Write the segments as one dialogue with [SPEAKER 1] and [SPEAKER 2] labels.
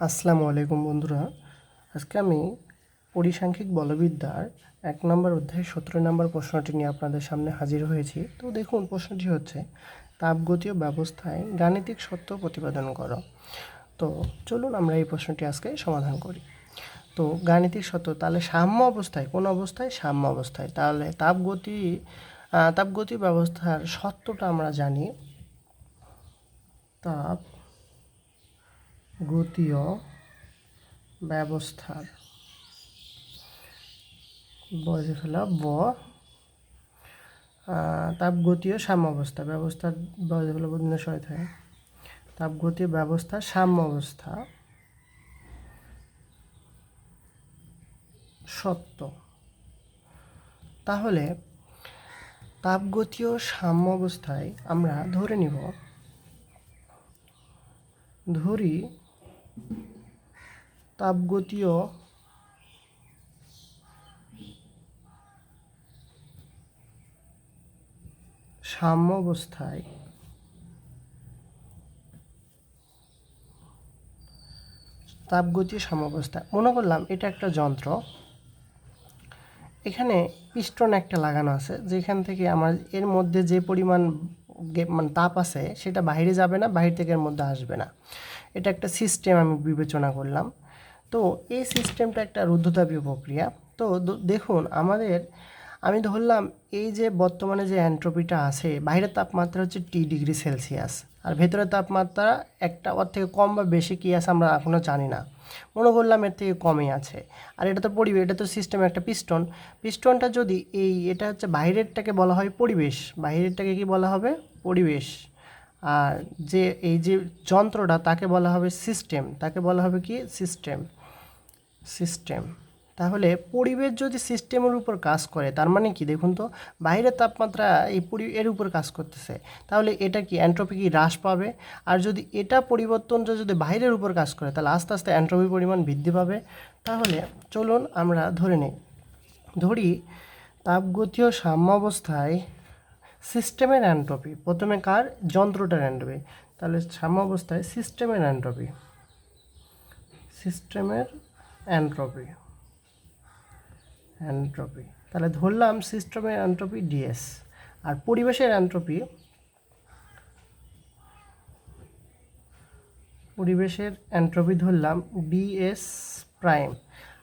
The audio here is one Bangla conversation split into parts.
[SPEAKER 1] আসসালামু আলাইকুম বন্ধুরা। আজকে আমি পরিসাংখ্যিক বলবিদ্যার এক নম্বর অধ্যায় সতেরো নম্বর প্রশ্নটি নিয়ে আপনাদের সামনে হাজির হয়েছি। তো দেখুন, প্রশ্নটি হচ্ছে, তাপগতীয় ব্যবস্থায় গাণিতিক সত্য প্রতিপাদন করো। তো চলুন আমরা এই প্রশ্নটি আজকে সমাধান করি। তো গাণিতিক সত্য, তাহলে সাম্য অবস্থায়, কোন অবস্থায়? সাম্য অবস্থায়। তাহলে তাপগতি তাপগতি ব্যবস্থার সত্যটা আমরা জানি। তাপ গতীয় ব্যবস্থার। বসে ফেলা, ব। তাপগতীয় সাম্যাবস্থা। ব্যবস্থার বসে ফেলা বদিনের সহায় থাকে তাপগতীয় ব্যবস্থা সাম্য অবস্থা সত্য। তাহলে তাপগতীয় সাম্য অবস্থায় আমরা ধরে নিব, ধরি তাপগতীয় সাম্য অবস্থায় তাপগতীয় সাম্যাবস্থা। মনে করলাম এটা একটা যন্ত্র। এখানে পিস্টন একটা লাগানো আছে, যেখান থেকে আমার এর মধ্যে যে পরিমাণ মানে তাপ আছে, সেটা বাইরে যাবে না, বাইরে থেকে এর মধ্যে আসবে না। এটা একটা সিস্টেম আমি বিবেচনা করলাম। তো এই সিস্টেমটা একটা রুদ্ধতাপীয় প্রক্রিয়া। তো দেখুন, আমাদের, আমি ধরলাম এই যে বর্তমানে যে অ্যান্ট্রপিটা আছে, বাইরের তাপমাত্রা হচ্ছে টি ডিগ্রি সেলসিয়াস, আর ভেতরের তাপমাত্রা একটা ওর থেকে কম বা বেশি কী আছে আমরা এখনও জানি না। মনে করলাম এর থেকে কমই আছে। আর এটা তো পরিবেশ এটা তো সিস্টেম একটা পিস্টন পিস্টনটা যদি এই, এটা হচ্ছে বাইরেরটাকে বলা হয় পরিবেশ। বাইরেরটাকে কি বলা হবে? পরিবেশ। আর যে, এই যে যন্ত্রটা, তাকে বলা হবে সিস্টেম তাকে বলা হবে কি? সিস্টেম সিস্টেম তাহলে পরিবেশ যদি সিস্টেমের উপর কাজ করে, তার মানে কি? দেখুন তো, বাইরের তাপমাত্রা এই পরি, এর উপর কাজ করতেছে। তাহলে এটা কি? অ্যান্ট্রপি কি? হ্রাস পাবে। আর যদি এটা পরিবর্তনটা যদি বাইরের উপর কাজ করে, তাহলে আস্তে আস্তে অ্যান্ট্রপি পরিমাণ বৃদ্ধি পাবে। তাহলে চলুন আমরা ধরে নিই। ধরি, তাপগতীয় সাম্যাবস্থায় সিস্টেমের অ্যান্ট্রপি। প্রথমে কার? যন্ত্রটার অ্যান্ট্রপি। তাহলে সাম্য অবস্থায় সিস্টেমের অ্যান্ট্রপি। সিস্টেমের অ্যান্ট্রপি। অ্যান্ট্রপি। তাহলে ধরলাম সিস্টেমের অ্যান্ট্রপি ডিএস। আর পরিবেশের অ্যান্ট্রপি পরিবেশের অ্যান্ট্রপি ধরলাম ডিএস প্রাইম।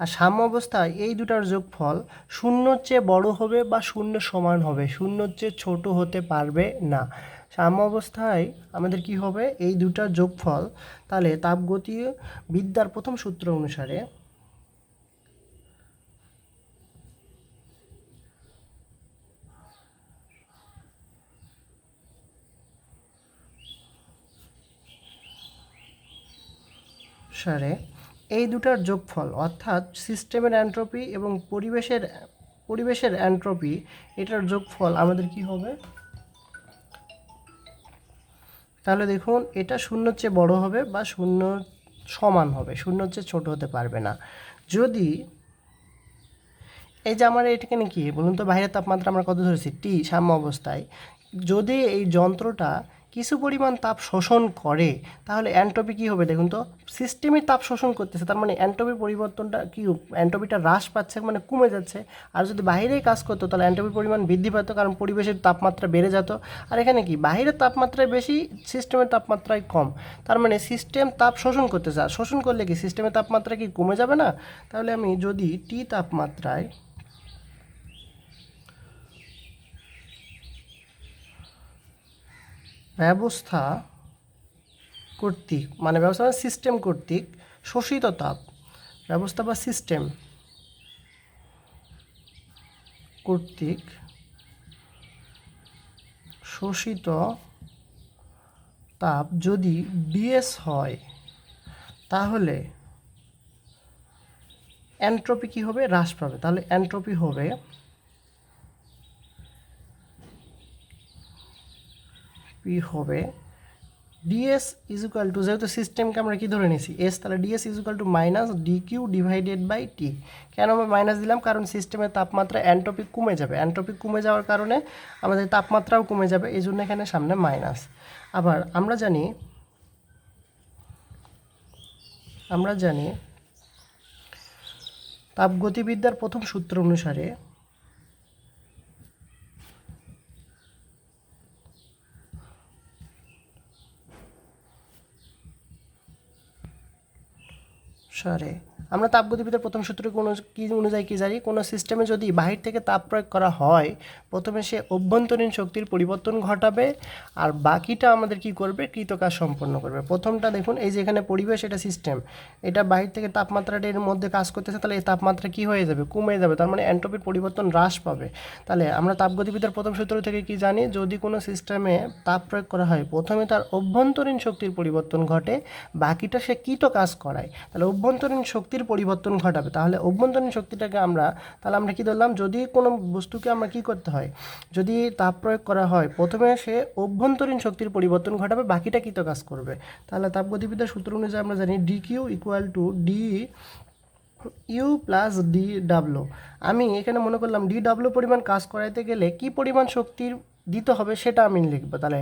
[SPEAKER 1] আর সাম্য অবস্থায় এই দুটার যোগফল শূন্যর চেয়ে বড় হবে বা শূন্য সমান হবে, শূন্যর চেয়ে ছোট হতে পারবে না। সাম্য অবস্থায় আমাদের কি হবে? এই দুটার যোগফল, তাহলে তাপগতীয় বিদ্যার প্রথম সূত্র অনুসারে সারে এই দুটার যোগফল, অর্থাৎ সিস্টেমের অ্যান্ট্রপি এবং পরিবেশের পরিবেশের অ্যান্ট্রপি, এটার যোগফল আমাদের কি হবে? তাহলে দেখুন, এটা শূন্যর চেয়ে বড় হবে বা শূন্য সমান হবে, শূন্যর চেয়ে ছোট হতে পারবে না। যদি এই যে আমার এটাখানে কি, বলুন তো বাইরের তাপমাত্রা আমরা কত ধরেছি? টি সাম্য অবস্থায়। যদি এই যন্ত্রটা কিছু পরিমাণ তাপ শোষণ করে, তাহলে অ্যান্ট্রপি কী হবে দেখুন তো? সিস্টেমে তাপ শোষণ করতেছে, তার মানে অ্যান্ট্রপির পরিবর্তনটা কি অ্যান্ট্রপিটা হ্রাস পাচ্ছে মানে কমে যাচ্ছে। আর যদি বাইরেই কাজ করতো, তাহলে অ্যান্ট্রপির পরিমাণ বৃদ্ধি পেত, কারণ পরিবেশের তাপমাত্রা বেড়ে যেত। আর এখানে কি? বাইরের তাপমাত্রায় বেশি সিস্টেমের তাপমাত্রায় কম। তার মানে সিস্টেম তাপ শোষণ করতেছে। আর শোষণ করলে কি? সিস্টেমের তাপমাত্রা কি কমে যাবে না? তাহলে আমি যদি টি তাপমাত্রায় ব্যবস্থা কর্তৃক মানে ব্যবস্থা মানে সিস্টেম কর্তৃক শোষিত তাপ, ব্যবস্থা বা সিস্টেম কর্তৃক শোষিত তাপ যদি বিএস হয়, তাহলে অ্যান্ট্রপি কী হবে? হ্রাস পাবে। তাহলে অ্যান্ট্রপি হবে পি হবে। ডিএস ইজ ইকুয়াল টু যেহেতু সিস্টেমকে আমরা কী ধরে নিয়েছি? এস তাহলে DS is equal to minus D Q divided by T কেন আমরা মাইনাস দিলাম? কারণ সিস্টেমের তাপমাত্রা অ্যান্ট্রপিক কমে যাবে। অ্যান্ট্রপিক কমে যাওয়ার কারণে আমাদের তাপমাত্রাও কমে যাবে এই জন্য এখানে সামনে মাইনাস আবার আমরা জানি আমরা জানি তাপগতিবিদ্যার প্রথম সূত্র অনুসারে সারে আমরা তাপগতিবিদ্যার প্রথম সূত্র কোনো কি অনুযায়ী কী জানি, কোনো সিস্টেমে যদি বাহির থেকে তাপ প্রয়োগ করা হয়, প্রথমে সে অভ্যন্তরীণ শক্তির পরিবর্তন ঘটাবে আর বাকিটা আমাদের কি করবে? কৃতকাজ সম্পন্ন করবে। প্রথমটা দেখুন, এই যে এখানে পরিবেশ, এটা সিস্টেম এটা বাহির থেকে তাপমাত্রাটা এর মধ্যে কাজ করতেছে, তাহলে এই তাপমাত্রা কি হয়ে যাবে? কমে যাবে, তার মানে অ্যান্ট্রপির পরিবর্তন হ্রাস পাবে। তাহলে আমরা তাপগতিবিদ্যার প্রথম সূত্র থেকে কি জানি, যদি কোনো সিস্টেমে তাপ প্রয়োগ করা হয়, প্রথমে তার অভ্যন্তরীণ শক্তির পরিবর্তন ঘটে, বাকিটা সে কৃত কাজ করায়। তাহলে অভ্যন্তরীণ শক্তির পরিবর্তন ঘটাবে। তাহলে অভ্যন্তরীণ শক্তিটাকে আমরা, তাহলে আমরা কি ধরলাম? যদি কোনো বস্তুকে আমরা কি করতে হয়? যদি তাপ প্রয়োগ করা হয়, প্রথমে সে অভ্যন্তরীণ শক্তির পরিবর্তন ঘটাবে, বাকিটা কী তো কাজ করবে? তাহলে তাপগতিবিদ্যার সূত্র অনুযায়ী আমরা জানি D Q equal to D U plus D W আমি এখানে মনে করলাম ডি ডাব্লু পরিমাণ কাজ করাইতে গেলে কি পরিমাণ শক্তির দিতে হবে সেটা আমি লিখব। তাহলে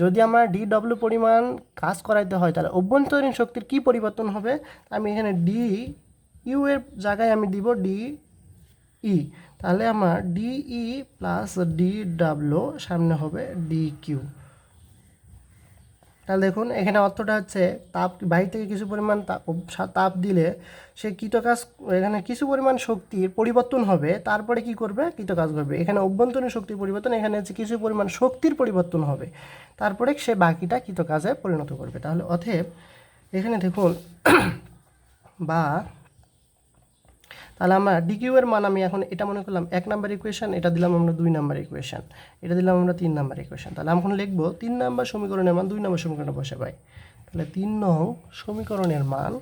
[SPEAKER 1] যদি আমার ডি ডাব্লু পরিমাণ কাজ করাইতে হয়, তাহলে অভ্যন্তরীণ শক্তির কি পরিবর্তন হবে? আমি এখানে ডি ইউ এর জায়গায় আমি দিব ডি ই তাহলে আমার D E plus D W সামনে হবে ডি কিউ তাহলে দেখুন, এখানে অর্থটা হচ্ছে তাপ, বাহির থেকে কিছু পরিমাণ তাপ তাপ দিলে সে কৃতকাজ এখানে কিছু পরিমাণ শক্তির পরিবর্তন হবে, তারপরে কি করবে? কৃতকাজ করবে এখানে অভ্যন্তরীণ শক্তির পরিবর্তন, এখানে হচ্ছে কিছু পরিমাণ শক্তির পরিবর্তন হবে, তারপরে সে বাকিটা কৃতকাজে পরিণত করবে। তাহলে অথেব এখানে দেখুন, বা তাহলে আমরা ডিকিউ এর মান আমি এখন এটা মনে করলাম এক নাম্বার ইকুয়েশন এটা দিলাম আমরা দুই নাম্বার ইকুয়েশন এটা দিলাম আমরা তিন নাম্বার ইকুয়েশন তাহলে আমি এখন লিখব তিন নাম্বার সমীকরণের মান দুই নাম্বার সমীকরণে বসে পাই তাহলে তিন নং সমীকরণের মান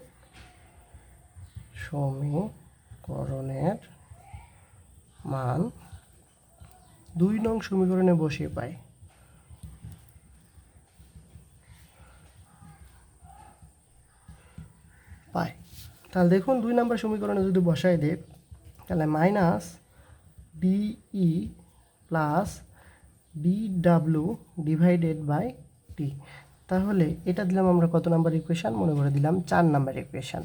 [SPEAKER 1] সমীকরণের মান দুই নং সমীকরণে বসিয়ে পাই। পাই। তাহলে দেখুন দুই নম্বর সমীকরণে যদি বসাই দেই, তাহলে minus DE plus D W divided by T তাহলে এটা দিলাম আমরা কত নাম্বার ইকুয়েশান মনে করে দিলাম চার নাম্বার ইকুয়েশান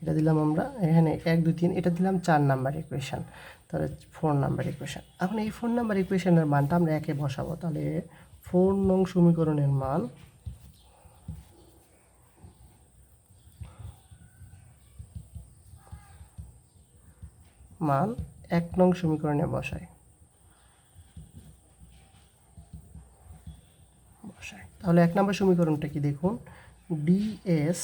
[SPEAKER 1] এটা দিলাম আমরা এখানে এক, দুই, তিন, এটা দিলাম চার নাম্বার ইকুয়েশান তাহলে ফোর নাম্বার ইকুয়েশান এখন এই ফোর নাম্বার ইকুয়েশানের মানটা আমরা একে বসাবো। তাহলে ফোর নং সমীকরণের মান মান এক নং সমীকরণে বসাই। বসাই। তাহলে এক নম্বর সমীকরণটা কি দেখুন? ডিএস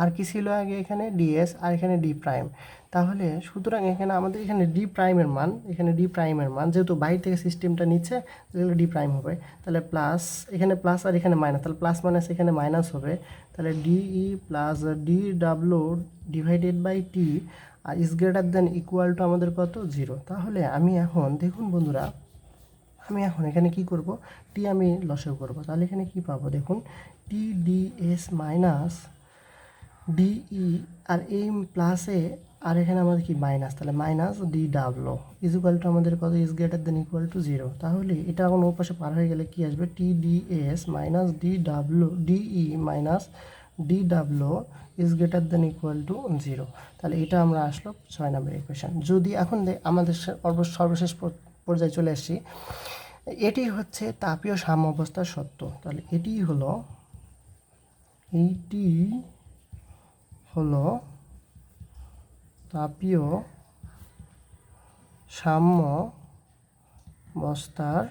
[SPEAKER 1] আর কি ছিল আগে এখানে? ডিএস আর এখানে ডি প্রাইম তাহলে সুতরাং এখানে আমাদের এখানে ডি প্রাইমের মান, এখানে ডি প্রাইমের মান, যেহেতু বাইরে থেকে সিস্টেমটা নিচ্ছে, তাহলে ডি প্রাইম হবে। তাহলে প্লাস এখানে প্লাস আর এখানে মাইনাস তাহলে প্লাস মাইনাস এখানে মাইনাস হবে। তাহলে DE plus D W divided by T R is greater than equal to আমাদের কত? জিরো তাহলে আমি এখন, দেখুন বন্ধুরা, আমি এখন এখানে কি করব? টি আমি লসেও করব। তাহলে এখানে কি পাবো? দেখুন T D S minus DE আর এই প্লাসে আর এখানে আমাদের কি মাইনাস তাহলে minus D W is equal to আমাদের কত? Is greater than equal to zero তাহলে এটা এখন ওর পাশে পার হয়ে গেলে কি আসবে? T D S minus D W DE minus D W is greater than equal to zero তাহলে এটা আমরা আসলো ছয় নম্বর ইকুয়েশন যদি এখন আমাদের সর্ব- সর্বশেষ পর্যায়ে চলে আসছি এটি হচ্ছে তাপীয় সাম্য অবস্থার সত্য। তাহলে এটি হলো এইটি হলো তাপীয় সাম্য অবস্থার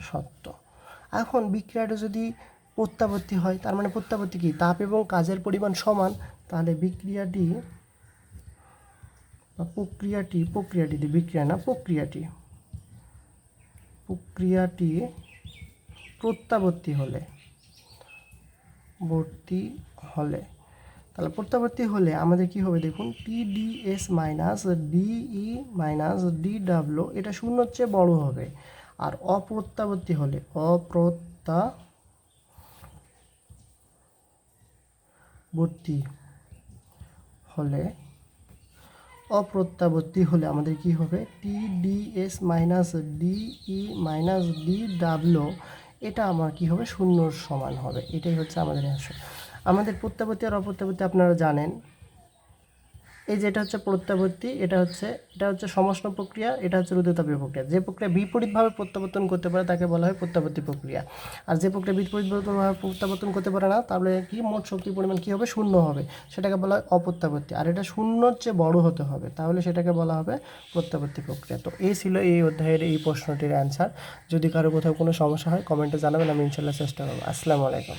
[SPEAKER 1] সত্য। এখন বিক্রিয়াটা যদি প্রত্যাবর্তী হয়, তার মানে প্রত্যাবর্তী কি? তাপ এবং কাজের পরিমাণ সমান, তাহলে বিক্রিয়াটি বা প্রক্রিয়াটি প্রক্রিয়াটি বিক্রিয়া না, প্রক্রিয়াটি। প্রক্রিয়াটি প্রত্যাবর্তী হলে, ভর্তি হলে। তাহলে প্রত্যাবর্তী হলে আমাদের কি হবে দেখুন T D S minus D E minus D W এটা শূন্যর চেয়ে বড় হবে। আর অপ্রত্যাবর্তী হলে অপ্রত্যাবর্তী হলে অপ্রত্যাবর্তী হলে আমাদের কি হবে T D S minus D E minus D W এটা আমার কি হবে, শূন্যর সমান হবে। এটাই হচ্ছে আমাদের অ্যান্সার আমাদের প্রত্যাবর্তী আর অপ্রত্যাবর্তী আপনারা জানেন। এই যে এটা হচ্ছে প্রত্যাবর্তী, এটা হচ্ছে এটা হচ্ছে সমষ্ণ প্রক্রিয়া, এটা হচ্ছে রুদ্রতাপীয় প্রক্রিয়া যে প্রক্রিয়া বিপরীতভাবে প্রত্যাবর্তন করতে পারে তাকে বলা হয় প্রত্যাবর্তী প্রক্রিয়া। আর যে প্রক্রিয়া বিপরীতভাবে প্রত্যাবর্তন করতে পারে না, তাহলে কি? মোট শক্তির পরিমাণ কী হবে? শূন্য হবে। সেটাকে বলা হয় অপ্রত্যাবর্তী। আর এটা শূন্যর চেয়ে বড় হতে হবে। তাহলে সেটাকে বলা হবে প্রত্যাবর্তী প্রক্রিয়া। তো এই ছিল এই অধ্যায়ের এই প্রশ্নটির অ্যান্সার যদি কারও কোথাও কোনো সমস্যা হয় কমেন্টে জানাবেন, আমি ইনশাল্লাহ চেষ্টা করব। আসসালামু আলাইকুম।